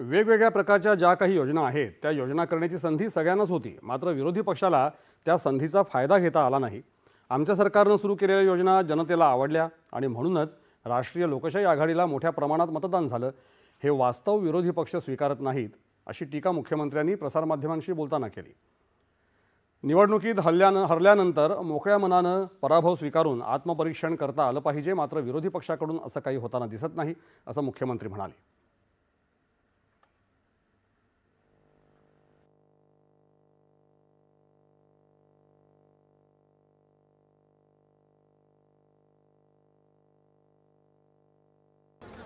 वेगवेगळ्या प्रकारच्या ज्या काही योजना आहेत त्या योजना करण्याची संधी सगळ्यांनाच होती. मात्र विरोधी पक्षाला त्या संधीचा फायदा घेता आला नाही. आमच्या सरकारनं सुरू केलेल्या योजना जनतेला आवडल्या आणि म्हणूनच राष्ट्रीय लोकशाही आघाडीला मोठ्या प्रमाणात मतदान झालं. हे वास्तव विरोधी पक्ष स्वीकारत नाहीत अशी टीका मुख्यमंत्र्यांनी प्रसारमाध्यमांशी बोलताना केली. निवडणुकीत हल्ल्यानं हरल्यानंतर मोकळ्या मनानं पराभव स्वीकारून आत्मपरीक्षण करता आलं पाहिजे मात्र विरोधी पक्षाकडून असं काही होताना दिसत नाही असं मुख्यमंत्री म्हणाले.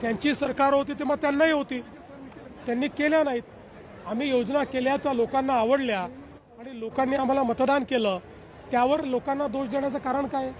त्यांची सरकार होती ते मग त्यांनाही होती. त्यांनी केल्या नाहीत. आम्ही योजना केल्या त्या लोकांना आवडल्या आणि लोकांनी आम्हाला मतदान केलं. त्यावर लोकांना दोष देण्याचं कारण काय? आहे?